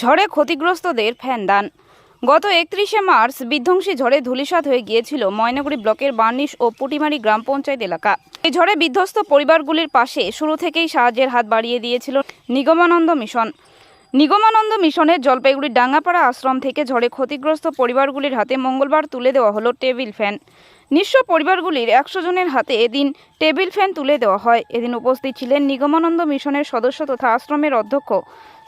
ঝড়ে ক্ষতিগ্রস্তদের ফ্যান দান গত একত্রিশে মার্চ বিধ্বংসী ঝড়ে ধূলিসাৎ হয়ে গিয়েছিল ময়নাগুড়ি ব্লকের বার্নিশ ও পুটিমারি গ্রাম পঞ্চায়েত এলাকা। এই ঝড়ে বিধ্বস্ত পরিবারগুলির পাশে শুরু থেকেই সাহায্যের হাত বাড়িয়ে দিয়েছিল নিগমানন্দ মিশন। নিগমানন্দ মিশনের জলপাইগুড়ির ডাঙ্গাপাড়া আশ্রম থেকে ঝড়ে ক্ষতিগ্রস্ত পরিবারগুলির হাতে মঙ্গলবার তুলে দেওয়া হলো টেবিল ফ্যান। নিঃস্ব পরিবারগুলির একশো জনের হাতে এদিন টেবিল ফ্যান তুলে দেওয়া হয়। এদিন উপস্থিত ছিলেন নিগমানন্দ মিশনের সদস্য তথা আশ্রমের অধ্যক্ষ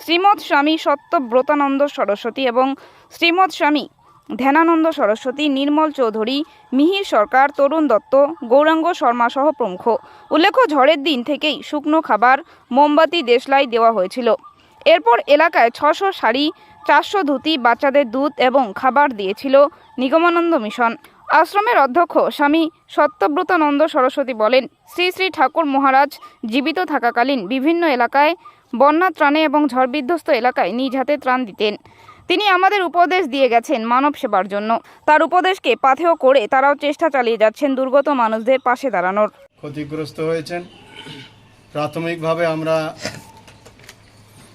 শ্রীমৎ স্বামী সত্যব্রতানন্দ সরস্বতী এবং শ্রীমৎ স্বামী ধ্যানানন্দ সরস্বতী, নির্মল চৌধুরী, মিহির সরকার, তরুণ দত্ত, গৌরাঙ্গ শর্মা সহ প্রমুখ। উল্লেখ্য, ঝড়ের দিন থেকেই শুকনো খাবার, মোমবাতি, দেশলাই দেওয়া হয়েছিল। এরপর এলাকায় ছশো শাড়ি, চারশো ধুতি, বাচ্চাদের দুধ এবং খাবার দিয়েছিল নিগমানন্দ মিশন। আশ্রমের অধ্যক্ষ স্বামী সত্যব্রতানন্দ সরস্বতী বলেন, শ্রী শ্রী ঠাকুর মহারাজ জীবিত থাকাকালীন বিভিন্ন এলাকায় বন্যা ত্রাণে এবং ঝড় বিধ্বস্ত এলাকায় নিজ হাতে ত্রাণ দিতেন। তিনি আমাদের উপদেশ দিয়ে গেছেন মানব সেবার জন্য। তার উপদেশকে পাথেয় করে তারাও চেষ্টা চালিয়ে যাচ্ছেন দুর্গত মানুষদের পাশে দাঁড়ানোর। ক্ষতিগ্রস্ত হয়েছেন। প্রাথমিকভাবে আমরা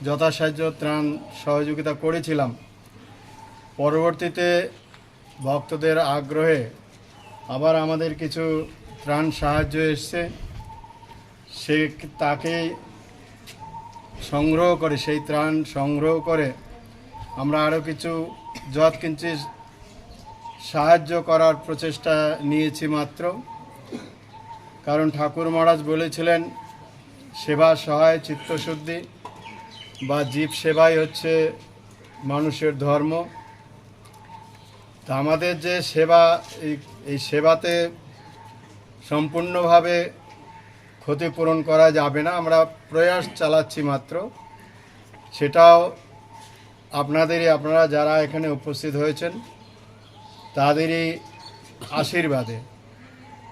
যথাসাহায্য ত্রাণ সহযোগিতা করেছিলাম। পরবর্তীতে ভক্তদের আগ্রহে আবার আমাদের কিছু ত্রাণ সাহায্য এসছে। সে তাকে সংগ্রহ করে, সেই ত্রাণ সংগ্রহ করে আমরা আরও কিছু যৎ কিঞ্চিত সাহায্য করার প্রচেষ্টা নিয়েছি মাত্র। কারণ ঠাকুর মহারাজ বলেছিলেন, সেবা সহায়, চিত্তশুদ্ধি। বা জীব সেবাই হচ্ছে মানুষের ধর্ম। তা আমাদের যে সেবা, এই সেবাতে সম্পূর্ণভাবে ক্ষতিপূরণ করা যাবে না, আমরা প্রয়াস চালাচ্ছি মাত্র। সেটাও আপনাদেরই, আপনারা যারা এখানে উপস্থিত হয়েছেন, তাদেরই আশীর্বাদে।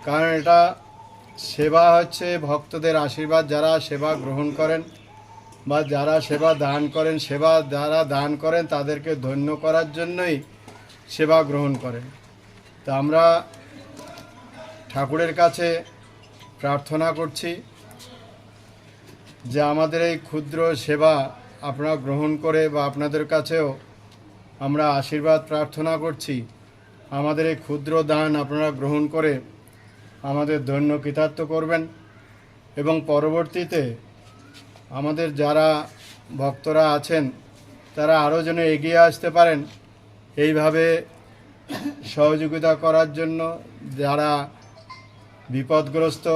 কারণ এটা সেবা হচ্ছে ভক্তদের আশীর্বাদ, যারা সেবা গ্রহণ করেন। বা যারা সেবা দান করেন, সেবা যারা দান করেন, তাদেরকে ধন্য করার জন্যই সেবা গ্রহণ করেন। তা আমরা ঠাকুরের কাছে প্রার্থনা করছি যে আমাদের এই ক্ষুদ্র সেবা আপনারা গ্রহণ করে বা আপনাদের কাছেও আমরা আশীর্বাদ প্রার্থনা করছি। আমাদের এই ক্ষুদ্র দান আপনারা গ্রহণ করে আমাদের ধন্য কৃতার্থ করবেন এবং পরবর্তীতে আমাদের যারা ভক্তরা আছেন, তারা আরও যেন এগিয়ে আসতে পারেন। এইভাবে সহযোগিতা করার জন্য যারা বিপদগ্রস্ত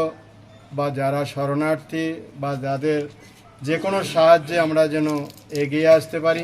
বা যারা শরণার্থী বা যাদের যে কোনো সাহায্যে আমরা যেন এগিয়ে আসতে পারি।